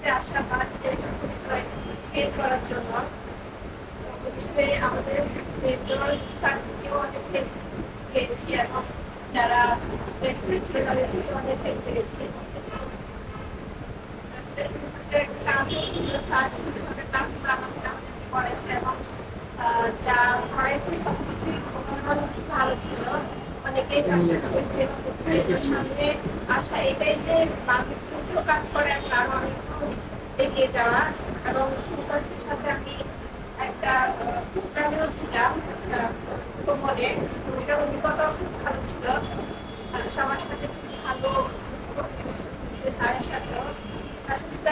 করতে আসা বা একটা পরিচয় বের করার জন্য। হিসেবে আমাদের মেন্টর স্যার থেকেও অনেক পেয়েছি এবং যারা বেনিফিট ছিল তাদের থেকে অনেক হেল্প পেয়েছি। কাজও ছিল স্যার শুধুভাবে ক্লাসগুলো আমাদের করেছে এবং যা করাইছে সব কিছুই ভালো ছিল। অনেকেই সাকসেস হয়েছে হচ্ছে সামনে আশা এটাই যে মার্কেট প্লেসেও কাজ করে এবং আরও অনেক এগিয়ে যাওয়া। এবং রিসার্চের সাথে আমি একটা প্রোগ্রামেও ছিলাম ভ্রমণে এটার অভিজ্ঞতাও খুব ভালো ছিল। সবার সাথে খুব ভালো স্যারের সাথেও।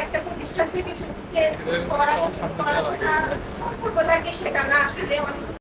একটা প্রতিষ্ঠান থেকে শুধু যে পড়াশোনা পড়াশোনা সম্পর্ক থাকে সেটা না। আসলে অনেক